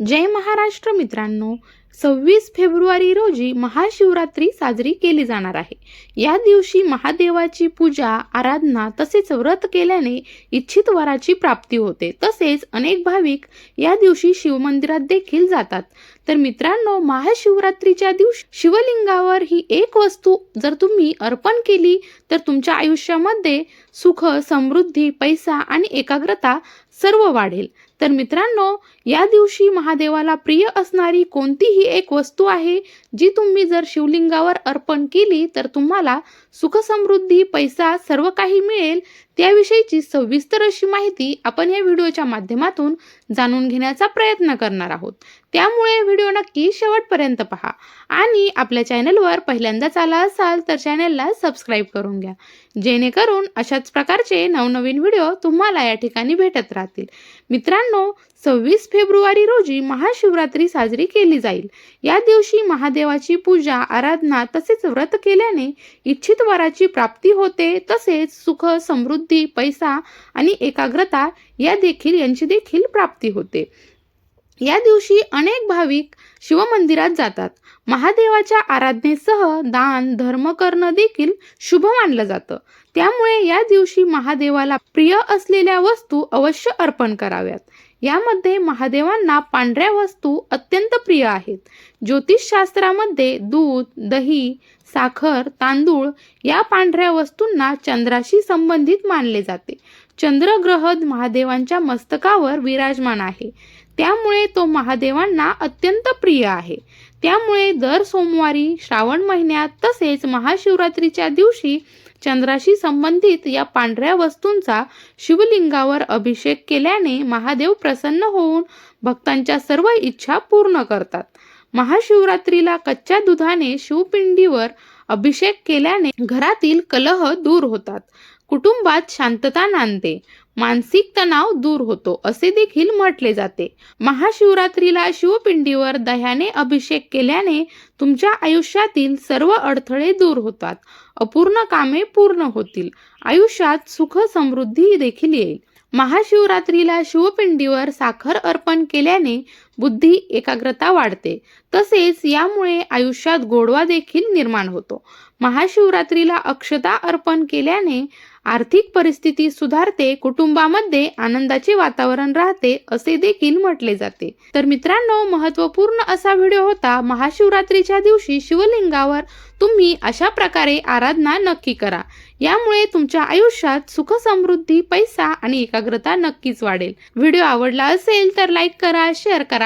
जय महाराष्ट्र मित्रांनो सव्वीस फेब्रुवारी रोजी महाशिवरात्री साजरी केली जाणार आहे. या दिवशी महादेवाची पूजा आराधना तसेच व्रत केल्याने इच्छित वराची प्राप्ती होते. तसेच अनेक भाविक या दिवशी शिवमंदिरात देखील जातात. तर मित्रांनो महाशिवरात्रीच्या दिवशी शिवलिंगावर ही एक वस्तू जर तुम्ही अर्पण केली तर तुमच्या आयुष्यामध्ये सुख समृद्धी पैसा आणि एकाग्रता सर्व वाढेल. तर मित्रांनो या दिवशी महादेवाला प्रिय असणारी कोणतीही एक वस्तू आहे जी तुम्ही जर शिवलिंगावर अर्पण केली तर तुम्हाला सुख समृद्धी पैसा सर्व काही मिळेल. त्याविषयीची सविस्तर अशी माहिती आपण या व्हिडिओच्या माध्यमातून जाणून घेण्याचा प्रयत्न करणार आहोत. त्यामुळे व्हिडिओ नक्की शेवटपर्यंत पहा. आणि आपल्या चॅनलवर पहिल्यांदाच आला असाल तर चॅनलला सबस्क्राईब करून घ्या. जेणेकरून अशाच प्रकारचे नवनवीन व्हिडिओ तुम्हाला या ठिकाणी भेटत राहतील. मित्रांनो सव्वीस फेब्रुवारी रोजी महाशिवरात्री साजरी केली जाईल. या दिवशी महादेवाची पूजा आराधना तसेच व्रत केल्याने इच्छित वराची प्राप्ती होते तसेच सुख समृद्ध पैसा आणि एकाग्रता या देखील यांची देखील प्राप्ती होते. या दिवशी अनेक भाविक शिवमंदिरात जातात. महादेवाच्या आराधनेसह दान धर्म करणं देखील शुभ मानलं जातं. त्यामुळे या दिवशी महादेवाला प्रिय असलेल्या वस्तू अवश्य अर्पण कराव्यात. यामध्ये महादेवांना पांढऱ्या वस्तू अत्यंत प्रिय आहेत. ज्योतिषशास्त्रामध्ये दूध दही साखर तांदूळ या पांढऱ्या वस्तूंना चंद्राशी संबंधित मानले जाते. चंद्रग्रह महादेवांच्या मस्तकावर विराजमान आहे. त्यामुळे तो महादेवांना अत्यंत प्रिय आहे. त्यामुळे दर सोमवारी श्रावण महिन्यात तसेच महाशिवरात्रीच्या दिवशी चंद्राशी संबंधित या पांढऱ्या वस्तूंचा शिवलिंगावर अभिषेक केल्याने महादेव प्रसन्न होऊन भक्तांच्या सर्व इच्छा पूर्ण करतात. महाशिवरात्रीला कच्च्या दुधाने शिवपिंडीवर अभिषेक केल्याने घरातील कलह दूर होतात. कुटुंबात शांतता नांदते. मानसिक तणाव दूर होतो असे देखील म्हटले जाते. महाशिवरात्रीला शिवपिंडीवर दह्याने अभिषेक केल्याने तुमच्या आयुष्यातील सर्व अडथळे दूर होतात. अपूर्ण कामे पूर्ण होतील. आयुष्यात सुख समृद्धी देखील येईल. महाशिवरात्रीला शिवपिंडीवर साखर अर्पण केल्याने बुद्धी एकाग्रता वाढते. तसेच यामुळे आयुष्यात गोडवा देखील निर्माण होतो. महाशिवरात्रीला अक्षता अर्पण केल्याने आर्थिक परिस्थिती सुधारते कुटुंबामध्ये आनंदाचे वातावरण राहते असे देखील म्हटले जाते. तर मित्रांनो महत्त्वपूर्ण असा व्हिडिओ होता महाशिवरात्रीच्या दिवशी शिवलिंगावर तुम्ही अशा प्रकारे आराधना नक्की करा. यामुळे तुमच्या आयुष्यात सुख समृद्धी पैसा आणि एकाग्रता नक्कीच वाढेल. व्हिडिओ आवडला असेल तर लाईक करा शेअर करा